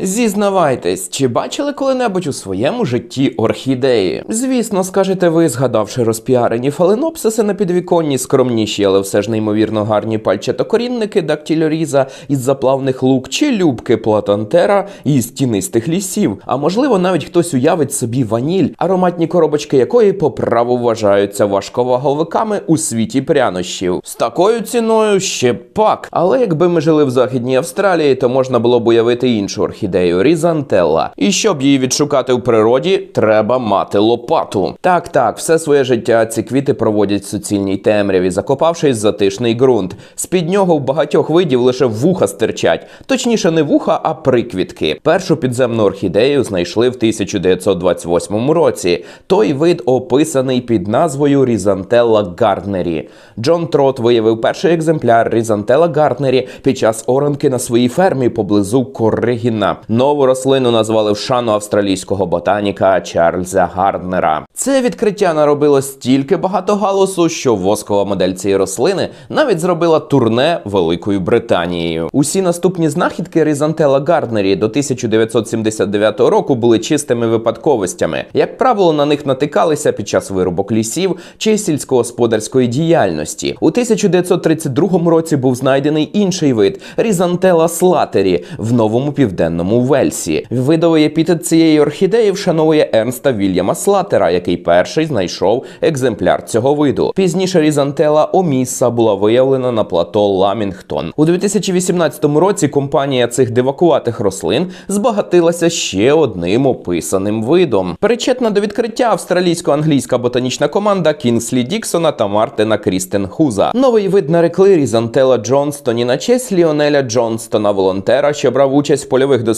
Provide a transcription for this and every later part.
Зізнавайтесь, чи бачили коли-небудь у своєму житті орхідеї? Звісно, скажете ви, згадавши розпіарені фаленопсиси на підвіконні, скромніші, але все ж неймовірно гарні пальчатокорінники дактильоріза із заплавних лук, чи любки платантера із тінистих лісів. А можливо, навіть хтось уявить собі ваніль, ароматні коробочки якої по праву вважаються важковаговиками у світі прянощів. З такою ціною ще пак. Але якби ми жили в західній Австралії, то можна було б уявити іншу орхідею різантелла. І щоб її відшукати в природі, треба мати лопату. Так, так, все своє життя ці квіти проводять в суцільній темряві, закопавшись затишний ґрунт. З під нього в багатьох видів лише вуха стирчать, точніше, не вуха, а приквітки. Першу підземну орхідею знайшли в 1928 році. Той вид описаний під назвою Різантелла Гарднері. Джон Трот виявив перший екземпляр Різантелла Гарднері під час оранки на своїй фермі поблизу Нову рослину назвали в шану австралійського ботаніка Чарльза Гарднера. Це відкриття наробило стільки багато галусу, що воскова модель цієї рослини навіть зробила турне Великою Британією. Усі наступні знахідки Різантела Гарднері до 1979 року були чистими випадковостями. Як правило, на них натикалися під час вирубок лісів чи сільськогосподарської діяльності. У 1932 році був знайдений інший вид Різантела слатері в новому південному Вельсі. Видовий епітет цієї орхідеї вшановує Ернста Вільяма Слатера, який перший знайшов екземпляр цього виду. Пізніше Різантела Оміса була виявлена на плато Ламінгтон. У 2018 році компанія цих дивакуватих рослин збагатилася ще одним описаним видом. Причетна до відкриття австралійсько-англійська ботанічна команда Кінслі Діксона та Мартина Крістенхуза. Новий вид нарекли Різантела Джонстоні на честь Ліонеля Джонстона, волонтера, що брав участь в польових дослідженнях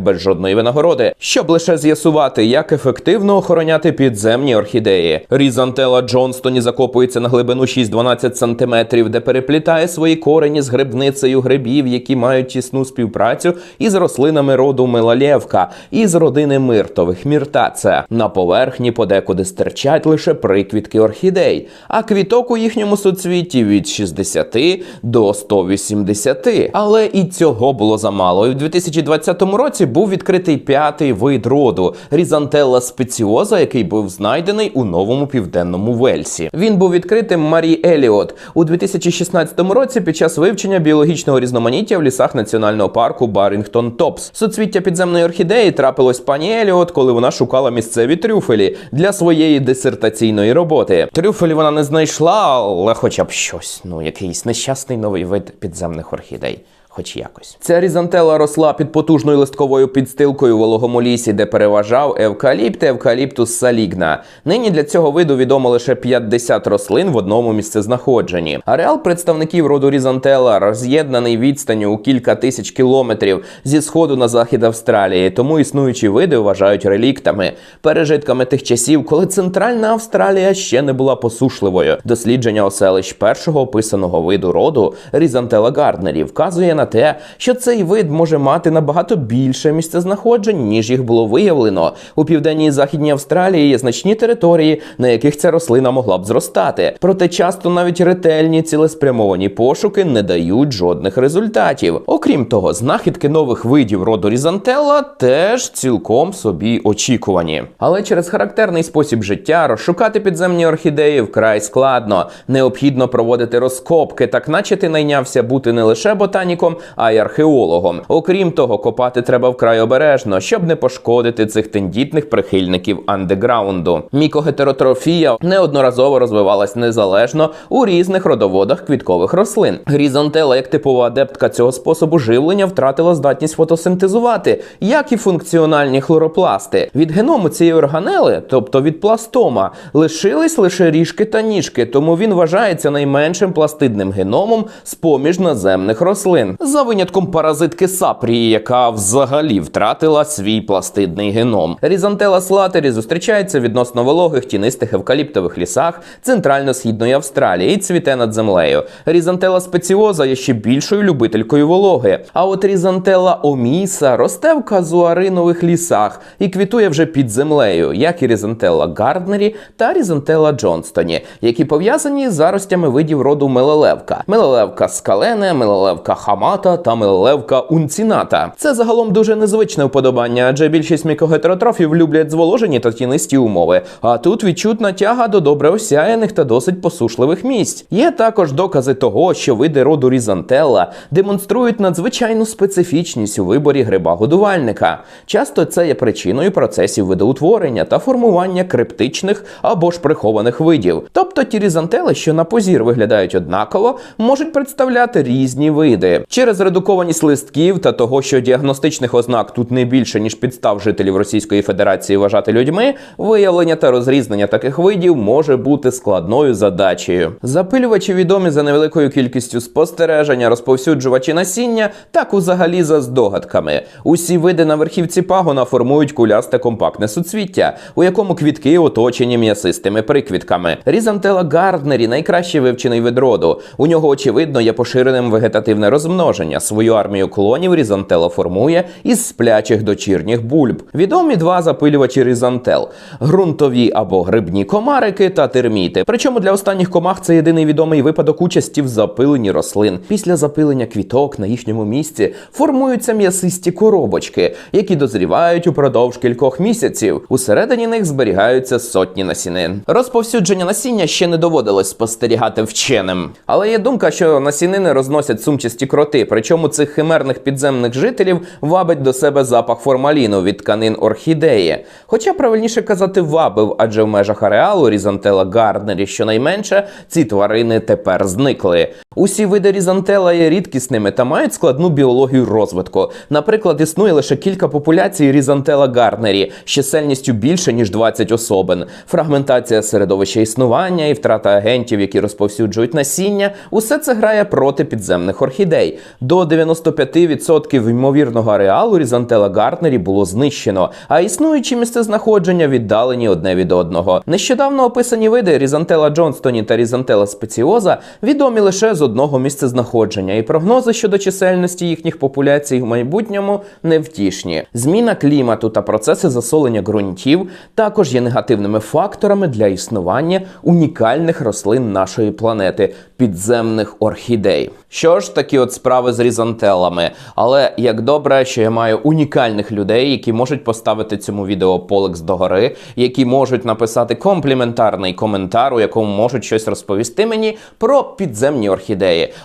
без жодної винагороди, щоб лише з'ясувати, як ефективно охороняти підземні орхідеї. Різантела Джонстоні закопується на глибину 6-12 см, де переплітає свої корені з грибницею грибів, які мають тісну співпрацю із рослинами роду Мелалєвка із родини миртових міртацеа. На поверхні подекуди стирчать лише приквітки орхідей, а квіток у їхньому суцвіті від 60 до 180. Але і цього було замало. І в 2020 році був відкритий п'ятий вид роду Різантелла спеціоза, який був знайдений у новому південному Вельсі. Він був відкритим Марі Еліот у 2016 році під час вивчення біологічного різноманіття в лісах національного парку Барінгтон Топс. Суцвіття підземної орхідеї трапилось пані Еліот, коли вона шукала місцеві трюфелі для своєї дисертаційної роботи. Трюфелі вона не знайшла, але хоча б щось. Ну якийсь нещасний новий вид підземних орхідей. Хоч якось ця різантела росла під потужною листковою підстилкою в вологому лісі, де переважав евкаліпт евкаліптус салігна. Нині для цього виду відомо лише 50 рослин в одному місцезнаходженні. Ареал представників роду різантела роз'єднаний відстанню у кілька тисяч кілометрів зі сходу на захід Австралії, тому існуючі види вважають реліктами, пережитками тих часів, коли центральна Австралія ще не була посушливою. Дослідження оселищ першого описаного виду роду різантела Гарднері вказує на те, що цей вид може мати набагато більше місцезнаходжень, ніж їх було виявлено. У південній і західній Австралії є значні території, на яких ця рослина могла б зростати. Проте часто навіть ретельні цілеспрямовані пошуки не дають жодних результатів. Окрім того, знахідки нових видів роду різантелла теж цілком собі очікувані. Але через характерний спосіб життя розшукати підземні орхідеї вкрай складно. Необхідно проводити розкопки, так наче ти найнявся бути не лише ботаніком, а й археологом. Окрім того, копати треба вкрай обережно, щоб не пошкодити цих тендітних прихильників андеграунду. Мікогетеротрофія неодноразово розвивалась незалежно у різних родоводах квіткових рослин. Грізантела, як типова адептка цього способу живлення, втратила здатність фотосинтезувати, як і функціональні хлоропласти. Від геному цієї органели, тобто від пластома, лишились лише ріжки та ніжки, тому він вважається найменшим пластидним геномом з поміж наземних рослин, за винятком паразитки сапрії, яка взагалі втратила свій пластидний геном. Різантела слатері зустрічається відносно вологих тінистих евкаліптових лісах центрально-східної Австралії і цвіте над землею. Різантела спеціоза є ще більшою любителькою вологи. А от різантела оміса росте в казуаринових лісах і квітує вже під землею, як і різантела Гарднері та різантела Джонстоні, які пов'язані з заростями видів роду мелелевка. Мелелевка скалене, мелелевка хама лобата та мелевка унціната. Це загалом дуже незвичне вподобання, адже більшість мікогетеротрофів люблять зволожені та тінисті умови. А тут відчутна тяга до добре осяяних та досить посушливих місць. Є також докази того, що види роду різантелла демонструють надзвичайну специфічність у виборі гриба годувальника. Часто це є причиною процесів видоутворення та формування криптичних або ж прихованих видів. Тобто ті різантели, що на позір виглядають однаково, можуть представляти різні види. Через редукованість листків та того, що діагностичних ознак тут не більше ніж підстав жителів Російської Федерації вважати людьми, виявлення та розрізнення таких видів може бути складною задачею. Запилювачі відомі за невеликою кількістю спостереження, розповсюджувачі насіння, так взагалі за здогадками. Усі види на верхівці пагона формують кулясте компактне суцвіття, у якому квітки оточені м'ясистими приквітками. Різантела Гарднері найкраще вивчений вид роду. У нього очевидно є поширеним вегетативне розмноження. Свою армію клонів різантела формує із сплячих дочірніх бульб. Відомі два запилювачі різантел: ґрунтові або грибні комарики та терміти. Причому для останніх комах це єдиний відомий випадок участі в запиленні рослин. Після запилення квіток на їхньому місці формуються м'ясисті коробочки, які дозрівають упродовж кількох місяців. Усередині них зберігаються сотні насінин. Розповсюдження насіння ще не доводилось спостерігати вченим. Але є думка, що насінини розносять сумчасті кроти. Причому цих химерних підземних жителів вабить до себе запах формаліну від тканин орхідеї. Хоча правильніше казати вабив, адже в межах ареалу різантела Гарднері щонайменше ці тварини тепер зникли. Усі види різантела є рідкісними та мають складну біологію розвитку. Наприклад, існує лише кілька популяцій різантела Гарднері з чисельністю більше ніж 20 особин. Фрагментація середовища існування і втрата агентів, які розповсюджують насіння, усе це грає проти підземних орхідей. До 95% ймовірного ареалу різантела Гарднері було знищено, а існуючі місцезнаходження віддалені одне від одного. Нещодавно описані види різантела Джонстоні та різантела спеціоза відомі лише з одного місцезнаходження, і прогнози щодо чисельності їхніх популяцій в майбутньому невтішні. Зміна клімату та процеси засолення ґрунтів також є негативними факторами для існування унікальних рослин нашої планети підземних орхідей. Що ж, такі от справи з різантелами. Але як добре, що я маю унікальних людей, які можуть поставити цьому відео полекс догори, які можуть написати компліментарний коментар, у якому можуть щось розповісти мені про підземні орхідеї.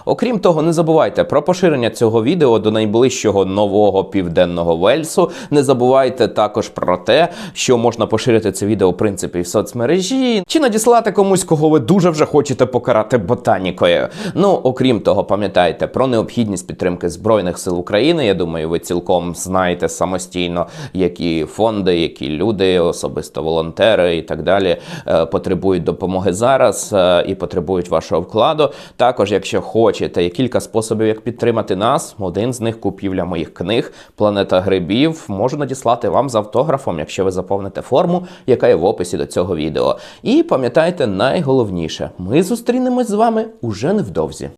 Окрім того, не забувайте про поширення цього відео до найближчого нового південного Вельсу. Не забувайте також про те, що можна поширити це відео в принципі в соцмережі, чи надіслати комусь, кого ви дуже вже хочете покарати ботанікою. Ну, окрім того, пам'ятайте про необхідність підтримки Збройних сил України. Я думаю, ви цілком знаєте самостійно, які фонди, які люди, особисто волонтери і так далі, е, потребують допомоги зараз е, і потребують вашого вкладу. Також, якщо хочете, є кілька способів, як підтримати нас. Один з них купівля моїх книг Планета грибів. Можу надіслати вам з автографом, якщо ви заповните форму, яка є в описі до цього відео. І пам'ятайте найголовніше: ми зустрінемось з вами уже невдовзі.